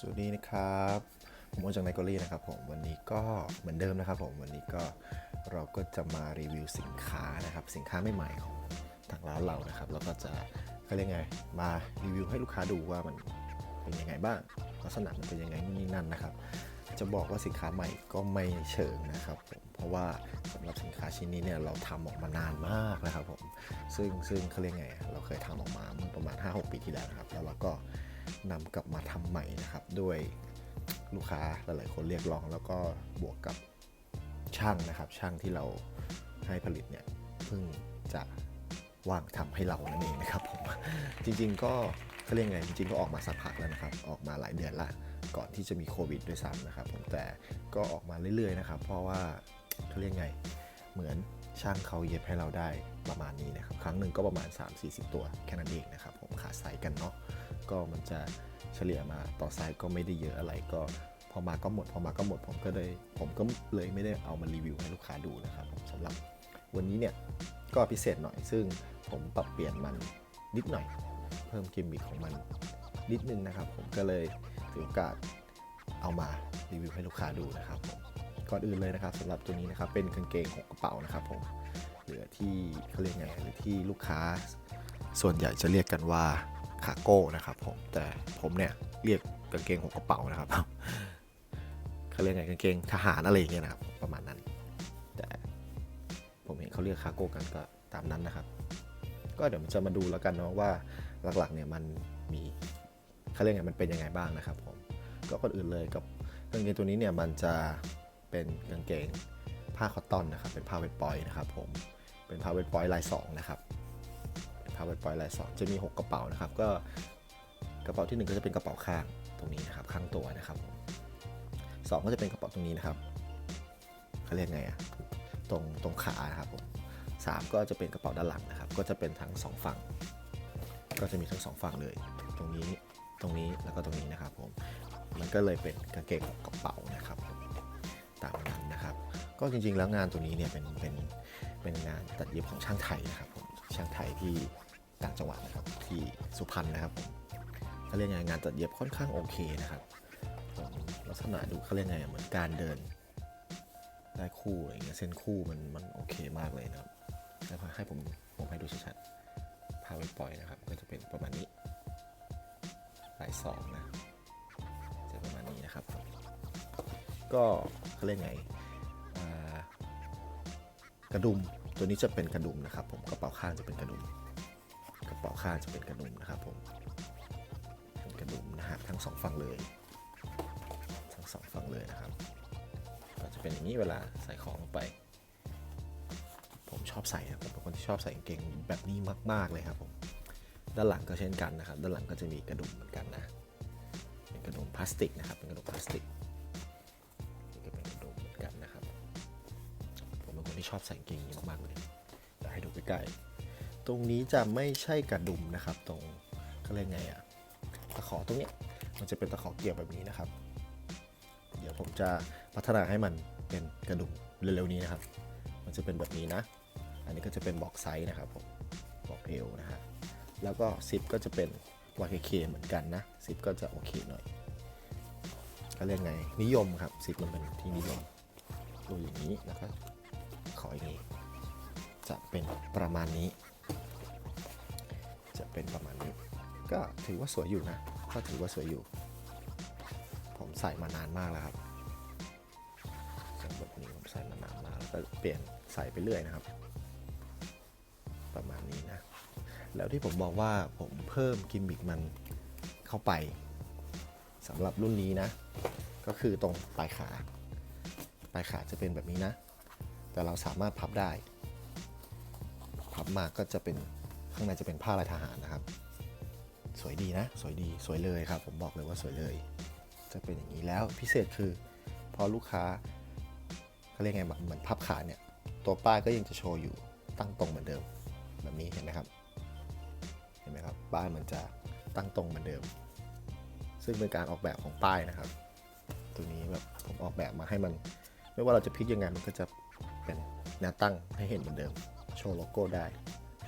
สวัสดีนะครับ ผมโอจากไนโกลี่นะครับผมวันนี้ก็เหมือนเดิมนะครับผมวันนี้ก็เราก็จะมารีวิวสินค้านะครับ สินค้าใหม่ๆของทางร้านเรานะครับแล้วก็จะเขาเรียกไงมารีวิวให้ลูกค้าดูว่ามันเป็นยังไงบ้างลักษณะมันเป็นยังไงนู่นนี่นั่นนะครับ จะบอกว่าสินค้าใหม่ก็ไม่เชิงนะครับผมเพราะว่าสำหรับสินค้าชิ้นนี้เนี่ยเราทำออกมานานมากนะครับผมซึ่งซึ่งเขาเรียกไงเราเคยทำออกมาเมื่อประมาณ 5-6 ปีที่แล้วนะครับแล้วเราก็ นำกลับมาทำใหม่นะครับ ด้วยลูกค้าหลาย ๆ คนเรียกร้องแล้วก็บวกกับช่างนะครับ ช่างที่เราให้ผลิตเนี่ยเพิ่งจะว่างทำให้เรานั่นเองนะครับผมจริง ๆ ก็เขาเรียกไงจริง ๆ ก็ออกมาสักพักแล้วนะครับ ออกมาหลายเดือนละก่อนที่จะมีโควิดด้วยซ้ำนะครับผมแต่ก็ออกมาเรื่อย ๆ นะครับ เพราะว่าเขาเรียกไงเหมือนช่างเขาเย็บให้เราได้ประมาณนี้นะครับ ครั้งหนึ่งก็ประมาณ 3-40 ตัวแค่นั้นเองนะครับ ผมขาดไซส์กันเนาะ ก็มันจะเฉลี่ยมาต่อไซส์ก็ไม่ได้เยอะอะไรก็พอมาก็หมด พอมาก็หมด ผมก็เลยผมก็เลยไม่ได้เอามารีวิวให้ลูกค้าดูนะครับผมสำหรับวันนี้เนี่ยก็พิเศษหน่อยซึ่งผมปรับเปลี่ยนมันนิดหน่อย เพิ่มกิมมิคของมันนิดนึงนะครับ ผมก็เลยถือโอกาสเอามารีวิวให้ลูกค้าดูนะครับผมก่อนอื่นเลยนะครับสำหรับตัวนี้นะครับเป็นกางเกงหกกระเป๋านะครับผมหรือที่เขาเรียกไงหรือที่ลูกค้า ส่วนใหญ่จะเรียกกันว่า คาโก้นะครับผมแต่ผมเนี่ยเรียกกางเกงหกกระเป๋านะครับเขาเรียกไงกางเกงทหารอะไรอย่างเงี้ยนะครับประมาณนั้น แต่ผมเห็นเขาเรียกคาโก้กันก็ตามนั้นนะครับ ก็เดี๋ยวจะมาดูแล้วกันเนาะว่าหลักๆเนี่ยมันมีเขาเรียกไงมันเป็นยังไงบ้างนะครับผมก็ก่อนอื่นเลยกับกางเกงตัวนี้เนี่ยมันจะเป็นกางเกงผ้าคอตตอนนะครับเป็นผ้าเวทปอยนะครับผมเป็นผ้าเวทปอยลายสองนะครับ เป็นผ้าเวทปอยลายสองจะมี 6 กระเป๋านะครับ ก็กระเป๋าที่หนึ่งก็จะเป็นกระเป๋าข้างตรงนี้นะครับ ข้างตัวนะครับสองก็จะเป็นกระเป๋าตรงนี้นะครับเขาเรียกไงอะตรงตรงขานะครับผม3ก็จะเป็นกระเป๋าด้านหลังนะครับ ก็จะเป็นทั้ง 2 ฝั่ง ก็จะมีทั้ง 2 ฝั่งเลย ตรงนี้ตรงนี้แล้วก็ตรงนี้นะครับผมมันก็เลยเป็นกางเกงกระเป๋านะครับตามนั้นนะครับ ก็จริงๆแล้วงานตัวนี้เนี่ยเป็นเป็นเป็นงานตัดเย็บของช่างไทยนะครับผมช่างไทยที่ ต่างจังหวัดนะครับที่สุพรรณนะครับเขาเรียกไงงานตัดเย็บค่อนข้างโอเคนะครับลักษณะดูเขาเรียกไงเหมือนการเดิน ได้คู่อะไรเงี้ยเส้นคู่มันมันโอเคมากเลยนะครับแล้วให้ผมผมให้ดูชัดๆพาไปปล่อยนะครับ ก็จะเป็นประมาณนี้ลายสองนะจะประมาณนี้นะครับ ก็เขาเรียกไงกระดุมตัวนี้จะเป็นกระดุมนะครับ ผมกระเป๋าข้างจะเป็นกระดุม ระเป๋าข้างจะเป็นกระดุมนะครับผมเป็นกระดุมนะฮะทั้งสองฝั่งเลย ทั้งสองฝั่งเลยนะครับ ก็จะเป็นอย่างนี้เวลาใส่ของลงไป ผมชอบใส่ครับผมเป็นคนที่ชอบใส่กางเกงแบบนี้มาก ๆเลยครับผมด้านหลังก็เช่นกันนะครับ ด้านหลังก็จะมีกระดุมเหมือนกันนะ เป็นกระดุมพลาสติกนะครับ เป็นกระดุมพลาสติกนี่ก็เป็นกระดุมเหมือนกันนะครับ ผมเป็นคนที่ชอบใส่กางเกงนี้มากๆเลยเดี๋ยวให้ดูใกล้ๆ ตรงนี้จะไม่ใช่กระดุมนะครับ ตรงเขาเรียไงอะตะขอตรงนี้มันจะเป็นตะขอเกี่ยวแบบนี้นะครับ เดี๋ยวผมจะพัฒนาให้มันเป็นกระดุมเร็วๆนี้นะครับ มันจะเป็นแบบนี้นะ อันนี้ก็จะเป็นบอกไซส์นะครับผมบอกเอวนะฮะแล้วก็ซิปก็จะเป็น YKK เหมือนกันนะซิปก็จะโอเคหน่อยก็เรียกไงนิยมครับซิปมันเป็นที่นิยมดูอย่างนี้แล้วก็ขออย่างนี้จะเป็นประมาณนี้ จะเป็นประมาณนี้ ก็ถือว่าสวยอยู่นะ ก็ถือว่าสวยอยู่ ผมใส่มานานมากแล้วครับใส่แบบนี้ผมใส่มานานมากแล้วก็เปลี่ยนใส่ไปเรื่อยนะครับ ประมาณนี้นะ แล้วที่ผมบอกว่าผมเพิ่มกิมมิกมันเข้าไปสำหรับรุ่นนี้นะ ก็คือตรงปลายขาปลายขาจะเป็นแบบนี้นะ แต่เราสามารถพับได้ พับมาก็จะเป็น ข้างในจะเป็นผ้าลายทหารนะครับ สวยดีนะ สวยดีสวยเลยครับ ผมบอกเลยว่าสวยเลย จะเป็นอย่างนี้แล้วพิเศษคือ พอลูกค้าเขาเรียกไงแบบเหมือนพับขาเนี่ย ตัวป้ายก็ยังจะโชว์อยู่ตั้งตรงเหมือนเดิม แบบนี้เห็นไหมครับ เห็นไหมครับป้ายมันจะตั้งตรงเหมือนเดิม ซึ่งเป็นการออกแบบของป้ายนะครับ ตัวนี้แบบผมออกแบบมาให้มัน ไม่ว่าเราจะพลิกยังไงมันก็จะเป็นแนวตั้งให้เห็นเหมือนเดิม โชว์โลโก้ได้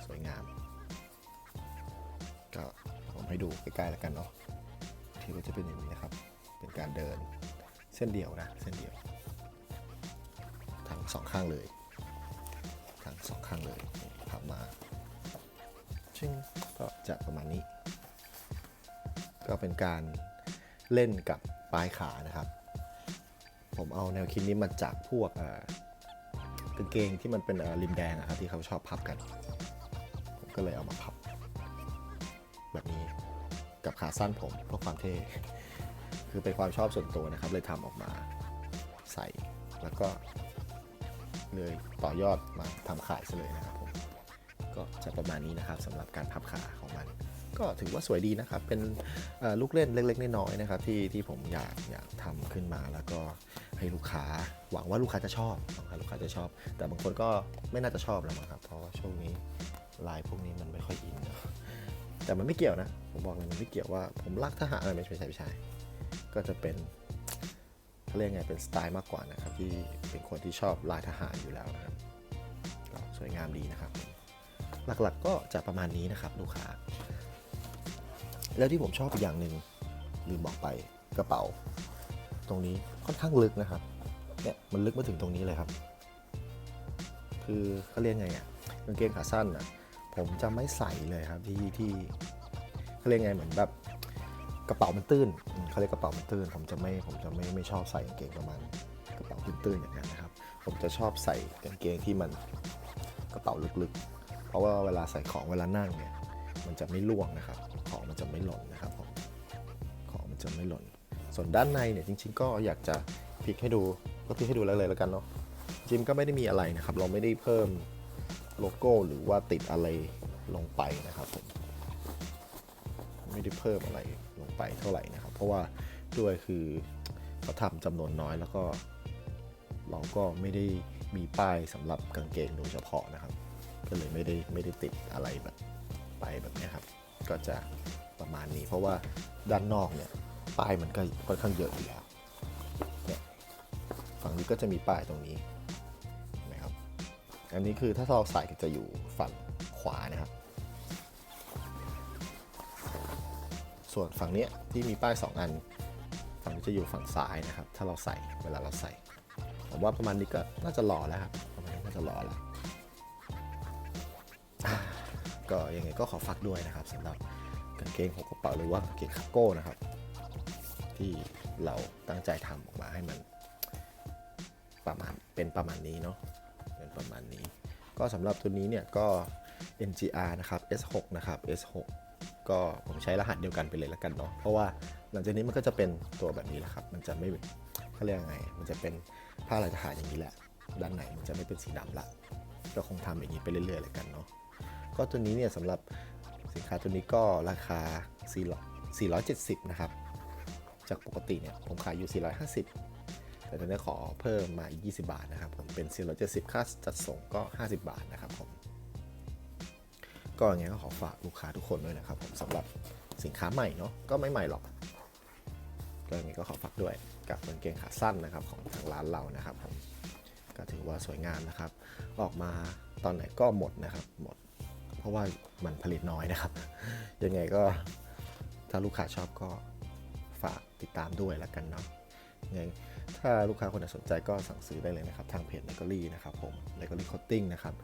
สวยงาม ก็ผมให้ดูใกล้ๆแล้วกันเนาะทีก็จะเป็นอย่างนี้นะครับ เป็นการเดินเส้นเดียวนะ เส้นเดียว ทั้งสองข้างเลย ทั้งสองข้างเลยพับมาชึ่งก็จะประมาณนี้ ก็เป็นการเล่นกับปลายขานะครับ ผมเอาแนวคิดนี้มาจากพวกกางเกงที่มันเป็นริมแดงอะครับที่เขาชอบพับกัน ผมก็เลยเอามาพับ กับขาสั้นผมเพื่อความเท่ คือเป็นความชอบส่วนตัวนะครับ เลยทำออกมาใส่แล้วก็เลยต่อยอดมาทำขายซะเลยนะครับผม ก็จะประมาณนี้นะครับสำหรับการพับขาของมัน ก็ถือว่าสวยดีนะครับ เป็นลูกเล่นเล็กๆน้อยๆนะครับที่ที่ผมอยากอยากทำขึ้นมาแล้วก็ให้ลูกค้าหวังว่าลูกค้าจะชอบหวังว่าลูกค้าจะชอบ แต่บางคนก็ไม่น่าจะชอบแล้วมั้งครับเพราะว่าช่วงนี้ลายพวกนี้มันไม่ค่อยอินเนอะ แต่มันไม่เกี่ยวนะ ผมบอกเลยมันไม่เกี่ยวว่าผมรักทหารอะไรไม่ใช่ไม่ใช่ ก็จะเป็นเขาเรียกไงเป็นสไตล์มากกว่านะครับ ที่เป็นคนที่ชอบลายทหารอยู่แล้วนะครับก็สวยงามดีนะครับ หลักๆก็จะประมาณนี้นะครับลูกค้า แล้วที่ผมชอบอีกอย่างหนึ่งลืมบอกไปกระเป๋า ตรงนี้ค่อนข้างลึกนะครับเนี่ยมันลึกมาถึงตรงนี้เลยครับ คือเขาเรียกไงอะกางเกงขาสั้นอะ ผมจะไม่ใส่เลยครับที่ที่เขาเรียกไงเหมือนแบบกระเป๋ามันตื้นเขาเรียกกระเป๋ามันตื้น ผมจะไม่ผมจะไม่ไม่ชอบใส่กางเกงประมาณกระเป๋าตื้นๆอย่างนั้นนะครับ ผมจะชอบใส่กางเกงที่มันกระเป๋าลึกๆ เพราะว่าเวลาใส่ของเวลานั่งเนี่ยมันจะไม่ล่วงนะครับ ของมันจะไม่หล่นนะครับผมของมันจะไม่หล่น ส่วนด้านในเนี่ยจริง ๆ ก็อยากจะพลิกให้ดูก็พลิกให้ดูแล้วเลยแล้วกันเนาะจิมก็ไม่ได้มีอะไรนะครับ เราไม่ได้เพิ่ม โลโก้หรือว่าติดอะไรลงไปนะครับผมไม่ได้เพิ่มอะไรลงไปเท่าไหร่นะครับ เพราะว่าด้วยคือเขาทำจำนวนน้อยแล้วก็ เราก็ไม่ได้มีป้ายสำหรับกางเกงโดยเฉพาะนะครับ ก็เลยไม่ได้ไม่ได้ติดอะไรแบบไปแบบนี้ครับ ก็จะประมาณนี้ เพราะว่าด้านนอกเนี่ยป้ายมันก็ค่อนข้างเยอะอยู่แล้วเนี่ยฝั่งนี้ก็จะมีป้ายตรงนี้ อันนี้คือถ้าเราใส่ก็จะอยู่ฝั่งขวานะครับ ส่วนฝั่งเนี้ยที่มีป้าย 2 อัน ฝั่งนี้จะอยู่ฝั่งซ้ายนะครับ ถ้าเราใส่เวลาเราใส่ผมว่าประมาณนี้ก็น่าจะหล่อแล้วครับประมาณนี้น่าจะหล่อแล้วก็ยังไงก็ขอฝากด้วยนะครับสำหรับกางเกงหัวกระเป๋าหรือว่ากางเกงคาร์โก้นะครับ ที่เราตั้งใจทำออกมาให้มันประมาณเป็นประมาณนี้เนาะ ประมาณนี้ ก็สำหรับตัวนี้เนี่ยก็ NGR นะครับ S6 นะครับ S6 ก็ผมใช้รหัสเดียวกันไปเลยแล้วกันเนาะเพราะว่าหลังจากนี้มันก็จะเป็นตัวแบบนี้แหละครับ มันจะไม่เขาเรียกยังไง มันจะเป็นผ้าลายทหารอย่างนี้แหละ ด้านในมันจะไม่เป็นสีดำละก็คงทำอย่างนี้ไปเรื่อยๆเลยกันเนาะก็ตัวนี้เนี่ยสำหรับสินค้าตัวนี้ก็ราคา400 470 นะครับ จากปกติเนี่ยผมขายอยู่ 450 แต่ตอนนี้ขอเพิ่มมาอีก 20 บาทนะครับผมเป็น 470 ค่าจัดส่งก็ 50 บาทนะครับผมก็อย่างเงี้ยก็ขอฝากลูกค้าทุกคนด้วยนะครับผมสำหรับสินค้าใหม่เนาะก็ไม่ใหม่หรอกก็อย่างนี้ก็ขอฝากด้วยกับกางเกงขาสั้นนะครับของทางร้านเรานะครับผมก็ถือว่าสวยงามนะครับ ออกมาตอนไหนก็หมดนะครับหมด เพราะว่ามันผลิตน้อยนะครับ ยังไงก็ถ้าลูกค้าชอบก็ฝากติดตามด้วยแล้วกันเนาะยังไง ถ้าลูกค้าคนไหนสนใจก็สั่งซื้อได้เลยนะครับ ทางเพจ n i g o r y นะครับผม n i g o r y Coating นะครับ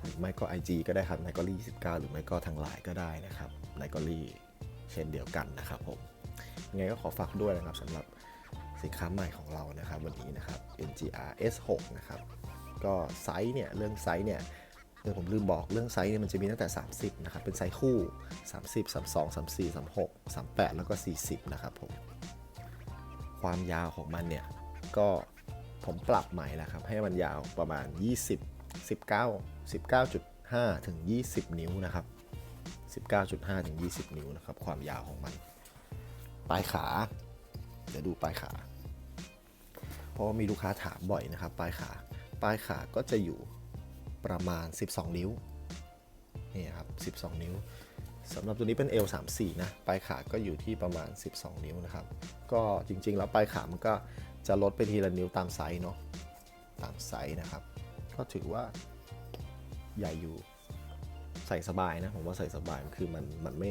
หรือไม่ก็ IG ก็ได้ครับ n i g o r y 29 หรือไม่ก็ทางไลน์ก็ได้นะครับ n i g o r y เช่นเดียวกันนะครับผมยังไงก็ขอฝากด้วยนะครับสำหรับสินค้าใหม่ของเรานะครับ วันนี้นะครับ NGR S6 นะครับก็ไซส์เนี่ยเรื่องไซส์เนี่ยเออผมลืมบอกเรื่องไซส์เนี่ยมันจะมีตั้งแต่ 30 นะครับ เป็นไซส์คู่ 30 32 34 36 38 แล้วก็ 40 นะครับผม ความยาวของมันเนี่ย ก็ผมปรับใหม่แล้วครับ ให้มันยาวประมาณ 20 19 19.5 ถึง 20 นิ้วนะครับ 19.5 ถึง 20 นิ้วนะครับ ความยาวของมัน ปลายขา เดี๋ยวดูปลายขา เพราะว่ามีลูกค้าถามบ่อยนะครับ ปลายขา ปลายขาก็จะอยู่ประมาณ 12 นิ้ว นี่ครับ 12 นิ้วสำหรับตัวนี้เป็น L34 นะ ปลายขาก็อยู่ที่ประมาณ 12 นิ้วนะครับ ก็จริงๆ แล้วปลายขามันก็ จะลดไปทีละนิ้วตามไซส์เนาะตามไซส์นะครับ ก็ถือว่าใหญ่อยู่ใส่สบายนะผมว่าใส่สบายคือมันมันไม่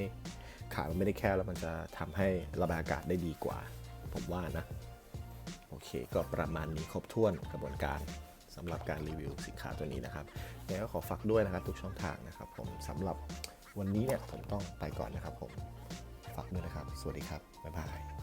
ขามันไม่ได้แคบแล้วมันจะทำให้ระบายอากาศได้ดีกว่า ผมว่านะ โอเค ก็ประมาณนี้ครบถ้วนกระบวนการสำหรับการรีวิวสินค้าตัวนี้นะครับยังไงก็ขอฝากด้วยนะครับทุกช่องทางนะครับ ผมสำหรับวันนี้เนี่ยผมต้องไปก่อนนะครับผมฝากด้วยนะครับ สวัสดีครับ บ๊ายบาย